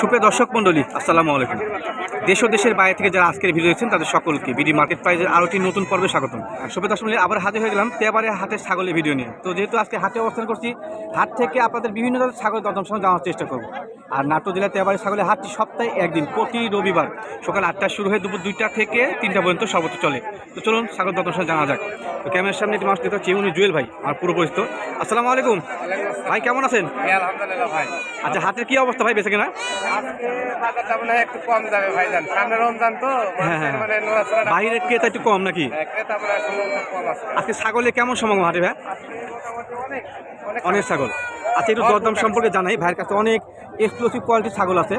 সুপ্রিয় দর্শক মণ্ডলী আসসালামু আলাইকুম। দেশ ও দেশের বাইরে থেকে যারা আজকের ভিডিও দেখছেন তাদের সকলকে বিডি মার্কেট প্রাইজের আরও একটি নতুন পর্বে স্বাগতম। সুপ্রিয় দর্শক মণ্ডলী আবার হাতে হয়ে গেলাম তেবারে হাটের ছাগলের ভিডিও নিয়ে। তো যেহেতু আজকে হাটে অবস্থান করছি হাট থেকে আপনাদের বিভিন্ন ধরনের ছাগল দর্দম সঙ্গে জানার চেষ্টা করব। আর নাটোর জেলার তেবারে ছাগলের হাটটি সপ্তাহে একদিন প্রতি রবিবার সকাল আটটা শুরু হয়ে দুপুর দুইটা থেকে তিনটা পর্যন্ত সর্বোচ্চ চলে। তো চলুন ছাগল সঙ্গে জানা যাক। তো ক্যামেরার সামনে একটি মানুষ দেখতে হচ্ছে উনি জুয়েল ভাই আমার পুরো পরিচিত আসসালামু আলাইকুম। ভাই কেমন আছেন? আচ্ছা হাতের কি অবস্থা ভাই বেঁচে কিনা? আজকে বাজারটা মনে হয় একটু কম যাবে ভাইজান। সামনে রমজান তো হ্যাঁ, হ্যাঁ। মানে বাইরের ক্রেতা একটু কম নাকি? হ্যাঁ, ক্রেতা মনে হয় কম আছে। আজকে ছাগলের কেমন সমাগম হাটে ভাই? অনেক ছাগল। আচ্ছা একটু দরদাম সম্পর্কে জানাই। ভাইয়ের কাছে অনেক এক্সক্লুসিভ কোয়ালিটির ছাগল আছে।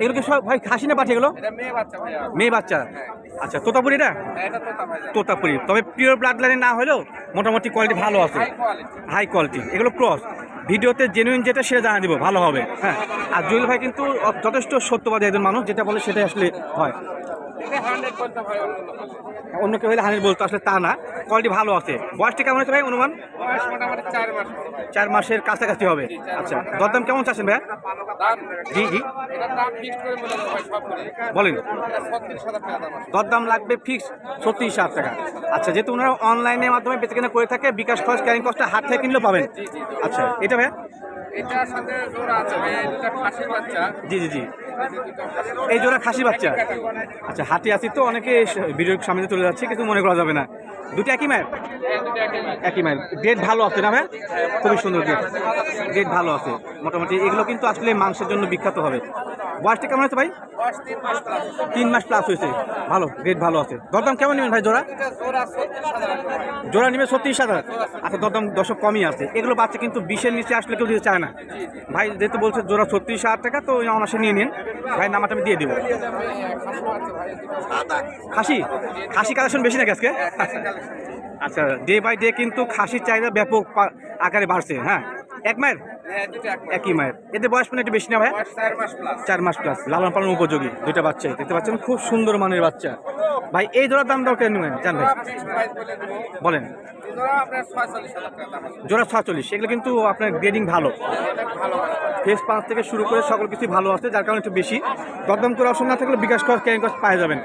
এগুলো কি সব ভাই খাসি না পাঠিয়ে গেলো মেয়ে বাচ্চা আচ্ছা তোতাপুরি এটা? তোতাপুরি। তবে পিওর ব্লাড লাইনে না হলেও মোটামুটি কোয়ালিটি ভালো আছে। হাই কোয়ালিটি এগুলো ক্রস ভিডিওতে জেনুইন যেটা সেটা জানা দিব, ভালো হবে। হ্যাঁ। আর জুয়েল ভাই কিন্তু যথেষ্ট সত্যবাদী একজন মানুষ, যেটা বলে সেটাই আসলে হয়। অন্য কেউ হলে হানির বলতো আসলে তা না। কোয়ালিটি ভালো আছে। বয়সটা কেমন আছে ভাই অনুমান? চার মাসের কাছাকাছি হবে। আচ্ছা দরদাম কেমন চাচ্ছেন ভাই জি জি। বলেন। দরদাম লাগবে ফিক্স ছত্রিশ হাজার টাকা। আচ্ছা যেহেতু ওনারা অনলাইনের মাধ্যমে বেচে কেনা করে থাকে বিকাশ খরচ ক্যারিং কস্টটা হাট থেকে কিনলেও পাবেন। আচ্ছা এটা ভাই এটার সাথে জোড়া আছে ভাই এটা খাসির বাচ্চা। জি জি জি। এই জোড়া খাসি বাচ্চা। আচ্ছা হাতি আসি তো, অনেকে ভিডিও সামনে চলে যাচ্ছে কিছু মনে করা যাবে না। দুটো একই মায়ের? একই মায়ের। গ্রেড ভালো আছে না ভাই? খুবই সুন্দর ডেট ডেট ভালো আছে। মোটামুটি এগুলো কিন্তু আসলে মাংসের জন্য বিখ্যাত হবে। বয়সটা কেমন আছে ভাই? তিন মাস প্লাস হয়েছে। ভালো গ্রেড ভালো আছে। দরদাম কেমন নেবেন ভাই জোড়া? জোড়া নিবে ছত্রিশ হাজার। আচ্ছা দরদাম দশক কমই আছে। এগুলো বাচ্চা কিন্তু বিশের নিচে আসলে কেউ দিতে চায় না। ভাই, যেহেতু বলছে জোড়া ছত্রিশ হাজার টাকা, তো ওই অনাসে নিয়ে নিন। ভাই নামাটা আমি দিয়ে দেবো। খাসি? খাসি কালেকশন বেশি নাকি আজকে? আচ্ছা ডে বাই ডে কিন্তু খাসির চাহিদা ব্যাপক আকারে বাড়ছে হ্যাঁ? এক মায়ের? হ্যাঁ। একই মায়ের। এতে বয়স মানে একটু বেশি না ভাই? চার মাস প্লাস লালন পালন উপযোগী দুইটা বাচ্চা দেখতে পাচ্ছেন খুব সুন্দর মানের বাচ্চা। ভাই এই জোড়ার দাম দরকার নেবেন? জান ভাই। বলেন। জোড়া ছয়চল্লিশ এগুলো কিন্তু আপনার গ্রেডিং ভালো। ফেস পাঁচ থেকে শুরু করে সকল কিছু ভালো আছে যার কারণে একটু বেশি। দরদাম করে অপশন না থাকলে বিকাশ ক্যারিং খরচ পাওয়া যাবেন।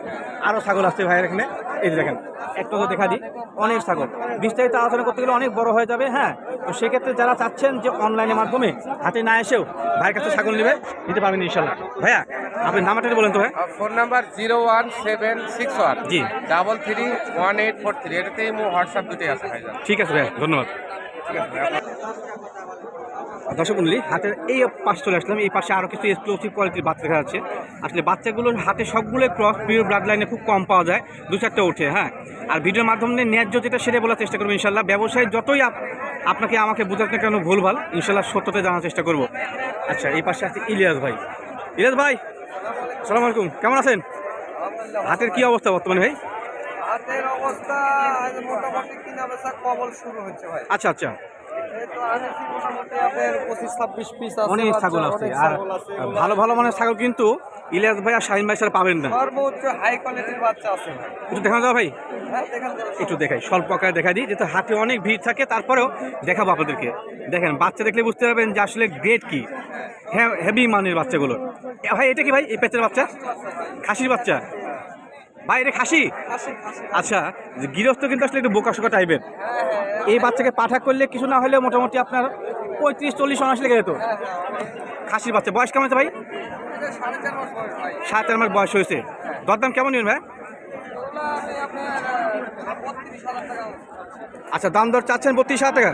আরও ছাগল আসছে ভাইয়ের এখানে। এই যে দেখেন একটু তো দেখা দিই। অনেক ছাগল বিস্তারিত আলোচনা করতে গেলে অনেক বড় হয়ে যাবে হ্যাঁ? তো সেক্ষেত্রে যারা চাচ্ছেন যে অনলাইনের মাধ্যমে হাতে না এসেও ভাইয়ের কাছে ছাগল নেবে নিতে পারবেন ইনশাল্লাহ। ভাইয়া আপনি নাম্বারটা বলেন তো ভাই phone number zero one seven six one. জি। Double three one eight four three. এটাতেই মো হোয়াটসঅ্যাপ দুটোই আছে ঠিক আছে ভাইয়া ধন্যবাদ। ঠিক আছে ভাই, দর্শক মন্ডলী হাতের এই পাশ চলে আসলাম। এই পাশে আরও কিছু এক্সক্লুসিভ কোয়ালিটির বাচ্চা দেখা যাচ্ছে আসলে বাচ্চাগুলোর হাতে সবগুলো ক্রস পিওর ব্লাড লাইনে খুব কম পাওয়া যায়। দু চারটে ওঠে হ্যাঁ। আর ভিডিওর মাধ্যমে ন্যায্য যেটা সেটা বলার চেষ্টা করব ইনশাল্লাহ ব্যবসায়ী যতই আপ- আপনাকে আমাকে বোঝাতে কেন ভুলভাল ইনশাল্লাহ সত্যতে জানার চেষ্টা করব। আচ্ছা এই পাশে আছে ইলিয়াস ভাই। ইলিয়াস ভাই সালাম আলাইকুম। কেমন আছেন? হাতের কি অবস্থা বর্তমানে ভাই? হাতের অবস্থা মোটামুটি কিনা বেচা কবল শুরু হচ্ছে ভাই। আচ্ছা আচ্ছা। অনেক ছাগল আছে। আর ভালো ভালো মানের ছাগল কিন্তু ইলিয়াস ভাই আর শাহিন ভাই ছাড়া পাবেন না। সর্বোচ্চ হাই কোয়ালিটির বাচ্চা আছে। একটু দেখানো যাবে ভাই। হ্যাঁ। একটু দেখাই স্বল্প আকারে দেখা দিই যেহেতু হাতে অনেক ভিড় থাকে তারপরেও দেখাবো আপনাদেরকে। দেখেন বাচ্চা দেখলে বুঝতে পারবেন যে আসলে গ্রেড কি। হ্যাঁ হেভি মানের বাচ্চাগুলো। ভাই এটা কি ভাই? এই পেঁচের বাচ্চা? খাসির বাচ্চা? ভাই এটা খাসি? আচ্ছা যে গৃহস্থ কিন্তু আসলে একটু বোকা শোকা টাইপের এই বাচ্চাকে পাঠা করলে কিছু না হলে মোটামুটি আপনার পঁয়ত্রিশ চল্লিশ অনাশ লেগে যেত খাসির বাচ্চা। বয়স কেমন আছে ভাই? সাড়ে চার মাস বয়স হয়েছে। দরদাম কেমন নেবেন ভাই? আচ্ছা দাম দর চাচ্ছেন বত্রিশ হাজার টাকা?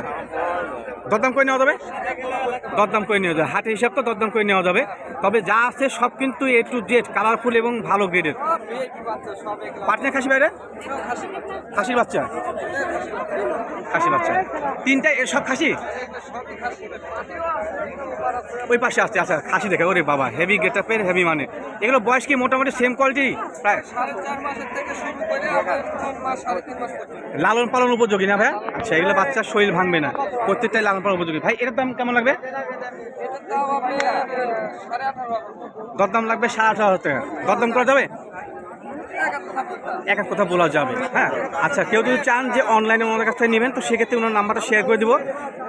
দরদাম করে নেওয়া যাবে? দরদাম করে নেওয়া যাবে হাটের হিসাব তো দরদাম করে নেওয়া যাবে। তবে যা আছে সব কিন্তু এ টু জেড কালারফুল এবং ভালো গ্রেডের পাটনা খাসি বাইরে খাসির বাচ্চা। খাসি বাচ্চা। তিনটা এ সব খাসি? ওই পাশে আসছে আচ্ছা খাসি দেখে, ওরে বাবা হেভি গেটআপের হেভি মানে। এগুলো বয়স কি মোটামুটি সেম কোয়ালিটি প্রায়। লালন পালন উপযোগী না ভাই? আচ্ছা এগুলো বাচ্চার শরীর ভাঙবে না। প্রত্যেকটাই লালন পালন উপযোগী। ভাই, এটার দাম কেমন লাগবে? দরদাম লাগবে সাড়ে আঠারো টাকা। দরদাম করা যাবে? এক এক কথা বলা যাবে হ্যাঁ? আচ্ছা কেউ যদি চান যে অনলাইনে ওনার কাছ থেকে নেবেন, তো সেক্ষেত্রে ওনার নাম্বারটা শেয়ার করে দিব।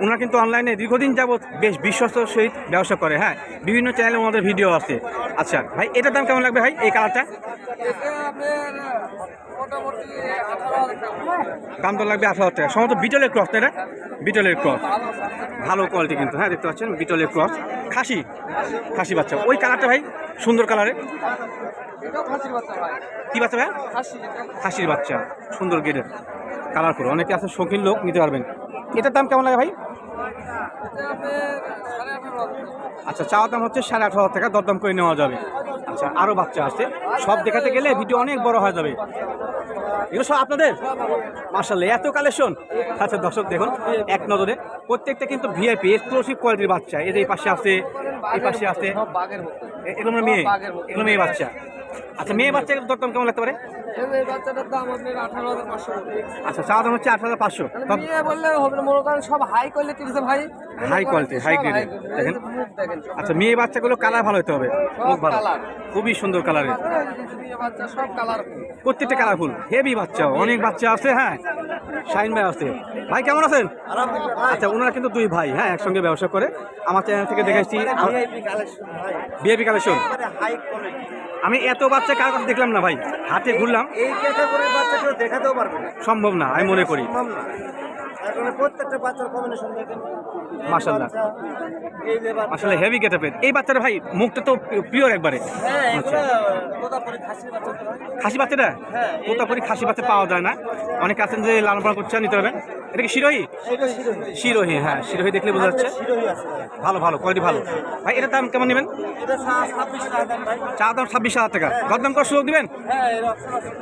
ওনারা কিন্তু অনলাইনে দীর্ঘদিন যাবত বেশ বিশ্বস্ত সহিত ব্যবসা করে হ্যাঁ? বিভিন্ন চ্যানেলে ওনাদের ভিডিও আছে। আচ্ছা ভাই, এটার দাম কেমন লাগবে ভাই, এই কালারটা এটা দাম তো লাগবে আঠারো হাজার টাকা। সম্ভবত বিটলের ক্রস তাই না? বিটলের ক্রস ভালো কোয়ালিটি কিন্তু হ্যাঁ দেখতে পাচ্ছেন? বিটলের ক্রস খাসি। খাসি বাচ্চা। ওই কালারটা ভাই সুন্দর কালারে কি বাচ্চা ভাই? খাসির বাচ্চা। সুন্দর গেটের কালারফুল অনেকে আছে শৌখিন লোক নিতে পারবেন। এটার দাম কেমন লাগে ভাই? এটা। আচ্ছা চাওয়ার দাম হচ্ছে সাড়ে আঠারো হাজার টাকা। দরদাম করে নেওয়া যাবে। আচ্ছা আরও বাচ্চা আছে সব দেখাতে গেলে ভিডিও অনেক বড় হয়ে যাবে। এগুলো সব আপনাদের? মার্শাল্লাহ এত কালেকশন আচ্ছা দর্শক দেখুন, এক নজরে প্রত্যেকটা কিন্তু ভিআইপি এক্সক্লুসিভ কোয়ালিটির বাচ্চা। এই যে এই পাশে আছে, এই পাশে আছে এগুলো মানে মেয়ে, এগুলো মেয়ে বাচ্চা। আচ্ছা মেয়ে বাচ্চা দরদাম কেমন লাগতে পারে? এই বাচ্চাটার দাম আপনার আঠারো হাজার পাঁচশো। আচ্ছা দাম হচ্ছে হাজার পাঁচশো। মেয়ে বললে হবে না মনে করেন সব হাই কোয়ালিটি ভাই দেখেন। আচ্ছা মেয়ে বাচ্চাগুলো কালার ভালো হতে হবে। ভালো। খুবই সুন্দর কালারের বাচ্চা সব কালার প্রত্যেকটা কালারফুল হেভি বাচ্চা অনেক বাচ্চা আছে হ্যাঁ। শাইন ভাই আছে। ভাই কেমন আছেন? আচ্ছা ওনারা কিন্তু দুই ভাই হ্যাঁ একসঙ্গে ব্যবসা করে। আমার চ্যানেল থেকে দেখেছি বিএপি কালেকশন আমি এত বাচ্চা কার কাছে দেখলাম না ভাই? হাতে ঘুরলাম। এই ক্যাটাগরির বাচ্চা কেউ দেখাতেও পারবে না। সম্ভব না আমি মনে করি। সম্ভব না। এখন প্রত্যেকটা বাচ্চার কম্বিনেশন দেখেন। যে আসলে হেভি গেটাপের এই বাচ্চাটা ভাই মুখটা তো পিওর একবারে। হ্যাঁ এগুলো কোথাপরি খাসির বাচ্চা তো। হয়। খাসি বাচ্চাটা খাসি বাচ্চা পাওয়া যায় না। অনেকে আছেন যে লালন পালন করছে নিতে পারবেন। এটা কি শিরোহী? শিরোহী হ্যাঁ শিরোহী দেখলে বোঝা যাচ্ছে। ভালো ভালো কোয়ালিটি ভালো। ভাই এটার দাম কেমন নেবেন? এটা চা দাম ছাব্বিশ হাজার টাকা। দরদাম করার সুযোগ দিবেন? হ্যাঁ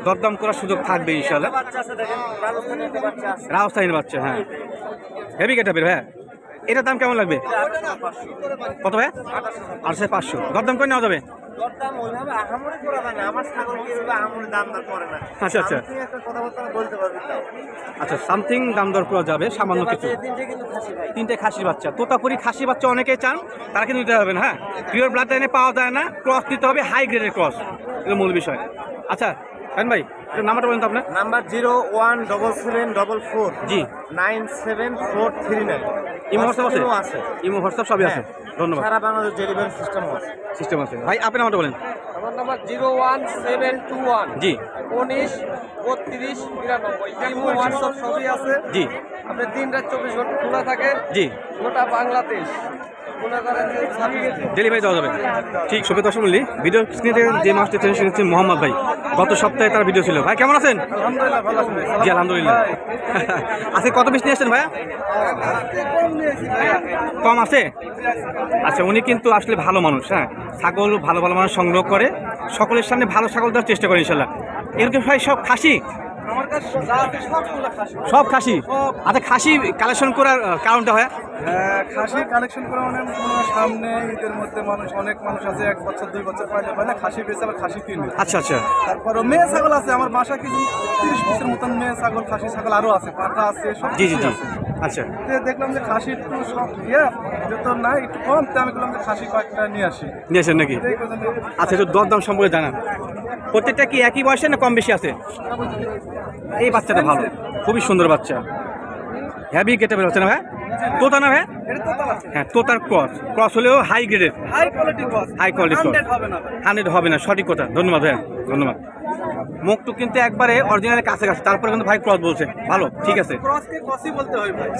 দরদাম করার সুযোগ থাকবে ইনশাল্লাহ রাজস্থানের বাচ্চা হ্যাঁ। হেভি গেটাপের ভাই এটার দাম কেমন লাগবে? কত ভাই? আটশো পাঁচশো। দরদাম করে নেওয়া যাবে? হয় আচ্ছা, আচ্ছা। আচ্ছা সামথিং দাম দর করা যাবে সামান্য কিছু। তিনটে খাসির বাচ্চা। তোতাপুরি বাচ্চা অনেকে চান তারা কিন্তু নিতে পারবেন হ্যাঁ? পিওর ব্লাড লাইনে পাওয়া যায় না ক্রস দিতে হবে হাই গ্রেডের ক্রস এটা মূল বিষয়। আচ্ছা খান ভাই নাম্বারটা বলেন তো আপনার। Number zero one double seven double four জি। Nine seven four three nine. Imo WhatsApp আছে? আছে। ইমো হোয়াটসঅ্যাপ সবই আছে। ধন্যবাদ। সারা বাংলাদেশ ডেলিভারি সিস্টেম আছে। সিস্টেম আছে। ভাই আপনি নাম্বারটা বলেন। আমার number zero one seven two one. জি। উনিশ বত্রিশ বিরানব্বই ইমো হোয়াটসঅ্যাপ সবই আছে। জি। আপনি দিন রাত চব্বিশ ঘণ্টা খোলা থাকে জি। গোটা বাংলাদেশ। ডেলিভারি দেওয়া যাবে। ঠিক শুভে দর্শক মূল্য ভিডিও স্ক্রিনে যে মাসটি ছিলেন সেটা হচ্ছে মোহাম্মদ ভাই। গত সপ্তাহে তার ভিডিও ছিল। ভাই, কেমন আছেন? জি, আলহামদুলিল্লাহ। আজকে কত পিস নিয়ে এসছেন ভাইয়া? কম আছে? আচ্ছা উনি কিন্তু আসলে ভালো মানুষ হ্যাঁ। ছাগল ভালো ভালো মানুষ সংগ্রহ করে। সকলের সামনে ভালো ছাগল দেওয়ার চেষ্টা করে, ইনশাল্লাহ। এরকম ভাই সব খাসি? সব খাসি? আচ্ছা খাসি কালেকশন করার কারণটা হয়? হ্যাঁ, খাসি কালেকশন করা মানে সামনে ঈদের মধ্যে মানুষ অনেক মানুষ আছে এক বছর দুই বছর পাইলে পাইলে খাসি বেচে আবার খাসি কিনে আচ্ছা আচ্ছা। তারপরে মেয়ে ছাগল আছে আমার বাসা কিছু তিরিশ পিসের মতন মেয়ে ছাগল খাসি ছাগল আরও আছে পাঠা আছে সব জি জি আছে। আচ্ছা। দেখলাম যে খাসি একটু সব ইয়ে যত নাই একটু কম তো আমি বললাম যে খাসি কয়েকটা নিয়ে আসি। নিয়েছেন নাকি? এই কথা নিয়ে আচ্ছা একটু দরদাম সম্পর্কে জানান। প্রত্যেকটা কি একই বয়সে না কম বেশি আছে? এই বাচ্চাটা ভালো। খুবই সুন্দর বাচ্চা। হ্যাভি গেটে বের হচ্ছে না ভাই? তোতা না ভাই? হ্যাঁ তোতার ক্রস ক্রস হলেও হাই গ্রেডের হাই কোয়ালিটি কস হাই কোয়ালিটি না হান্ড্রেড হবে না সঠিক কথা। ধন্যবাদ ভাই ধন্যবাদ। মুখটু কিন্তু একবারে অরিজিনালের কাছে কাছে তারপরে কিন্তু ভাই ক্রস বলছে। ভালো ঠিক আছে।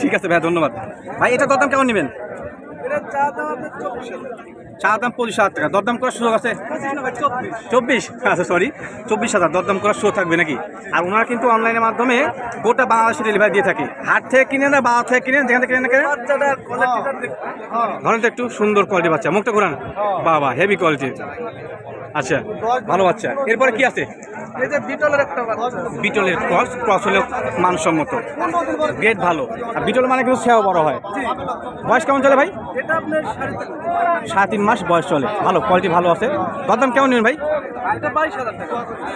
ঠিক আছে ভাই ধন্যবাদ। ভাই এটা দরদাম কেমন নেবেন? এটা চা দাম পঁচিশ হাজার টাকা। দরদাম করার সুযোগ আছে? চব্বিশ। চব্বিশ আচ্ছা সরি চব্বিশ হাজার। দরদাম করার সুযোগ থাকবে নাকি? আর ওনারা কিন্তু অনলাইনের মাধ্যমে গোটা বাংলাদেশে ডেলিভারি দিয়ে থাকে। হাট থেকে কিনে না বাজার থেকে কিনে যেখান থেকে কিনে? না হ্যাঁ ধরেন তো একটু সুন্দর কোয়ালিটি বাচ্চা। মুখটা ঘুরান। বাবা হেভি কোয়ালিটি আচ্ছা ভালো বাচ্চা। এরপরে কি আছে? বিটলের ক্রস ক্রস হলেও মানসম্মত। গ্রেড ভালো। আর বিটল মানে কিন্তু সেও বড় হয়। বয়স কেমন চলে ভাই? সাড়ে তিন মাস। বয়স চলে। ভালো কোয়ালিটি ভালো আছে। দরদাম কেমন নেবেন ভাই?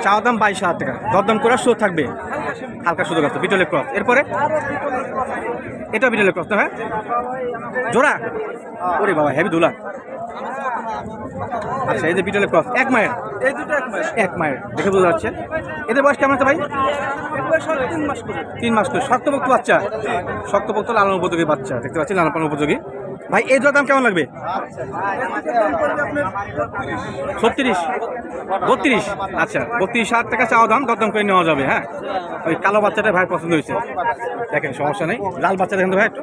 চাওয়া দাম বাইশ হাজার টাকা। দরদাম করার সুযোগ থাকবে? হালকা সুযোগ। আছে। বিটলের ক্রস। এরপরে? এটা বিটলের ক্রস না হ্যাঁ জোড়া? ওরে বাবা হেভি দুলা আচ্ছা এই যে বিটলের ক্রস এক মায়ের? এই দুটো এক মাস এক মায়ের দেখে বোঝা যাচ্ছে। এদের বয়স কেমন আছে ভাই? তিন মাস করে। তিন মাস করে। শক্তপোক্ত বাচ্চা? শক্তপোক্ত লালন উপযোগী বাচ্চা দেখতে পাচ্ছি লালন পালন উপযোগী। ভাই এই দাম কেমন লাগবে? ছত্রিশ। বত্রিশ? আচ্ছা বত্রিশ হাজার টাকা চাওয়া দাম দরদাম করে নেওয়া যাবে হ্যাঁ? ওই কালো বাচ্চাটা ভাই পছন্দ হয়েছে। দেখেন সমস্যা নেই। লাল বাচ্চা দেখেন তো ভাই একটু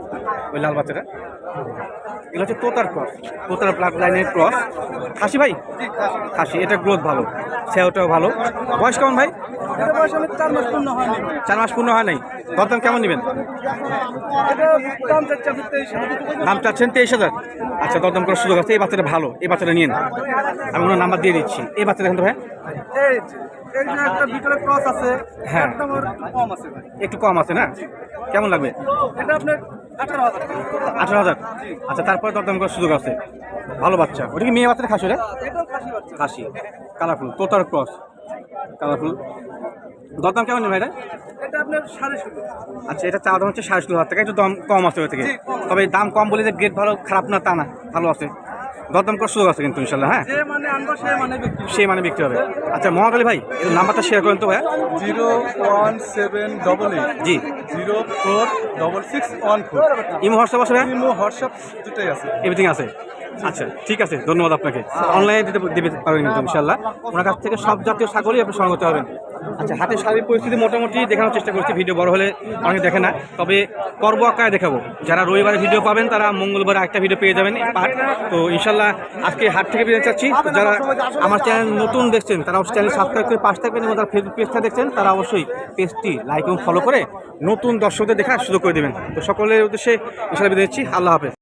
ওই লাল বাচ্চাটা। এগুলো হচ্ছে তোতার ক্রস তোতার ব্লাড লাইনের ক্রস। খাসি ভাই? খাসি এটা গ্রোথ ভালো সেওটাও ভালো। বয়স কেমন ভাই? চার মাস পূর্ণ হয় নাই। দরদাম কেমন নেবেন? দাম তেইশ হাজার। চাচ্ছেন তেইশ হাজার। আচ্ছা দরদাম করার সুযোগ আছে এই বাচ্চাটা ভালো এই বাচ্চাটা নিন আমি ওনার নাম্বার দিয়ে দিচ্ছি। এই বাচ্চাটা দেখেন তো ভাই? একটা ভিতরে ক্রস আছে হ্যাঁ। একটু কম আছে একটু কম আছে না? কেমন লাগবে? এটা আপনার আঠারো হাজার আঠারো হাজার। আচ্ছা তারপরে দরদাম করার সুযোগ আছে। ভালো বাচ্চা। ওটা কি মেয়ে বাচ্চাটা খাসি রে খাসি কালারফুল। তোতার ক্রস কালারফুল। দরদাম কেমন সাড়ে ষোলো আচ্ছা এটা চাওয়া দাম হচ্ছে সাড়ে ষোলো হাজার টাকা। একটু দাম কম আছে ওই থেকে। তবে দাম কম বলে যে গ্রেড ভালো খারাপ না তা না। ভালো আছে। দরদাম করার সুযোগ আছে কিন্তু ইনশাল্লাহ হ্যাঁ? মানে মানে বিক্রি সেই মানে বিক্রি হবে। আচ্ছা মহাকালী ভাই এর নাম্বারটা শেয়ার করেন তো ভাইয়া। Zero one seven double eight. জি। Zero four double six one four. Imo WhatsApp আছে ইমো হোয়াটসঅ্যাপ দুটোই আছে। এভরিথিং আছে। আচ্ছা ঠিক আছে, ধন্যবাদ আপনাকে। অনলাইনে দিতে দিতে পারবেন কিন্তু ইনশাল্লাহ ওনার কাছ থেকে সব জাতীয় ছাগলই আপনি সংগ্রহ পারবেন। আচ্ছা হাতের শারীরিক পরিস্থিতি মোটামুটি দেখানোর চেষ্টা করছি, ভিডিও বড় হলে অনেকে দেখে না। তবে পর্ব আকারে দেখাবো। যারা রবিবারে ভিডিও পাবেন, তারা মঙ্গলবার একটা ভিডিও পেয়ে যাবেন পার্ট। তো ইনশাল্লাহ আজকে হাট থেকে বেরোতে চাচ্ছি। যারা আমার চ্যানেল নতুন দেখছেন, তারা অবশ্যই চ্যানেল সাবস্ক্রাইব করে পাশ থাকবেন এবং যারা ফেসবুক পেজটা দেখছেন, তারা অবশ্যই পেজটি লাইক এবং ফলো করে নতুন দর্শকদের দেখার সুযোগ করে দেবেন। তো সকলের উদ্দেশ্যে ইনশাল্লাহ বিদায় দিচ্ছি আল্লাহ হাফেজ।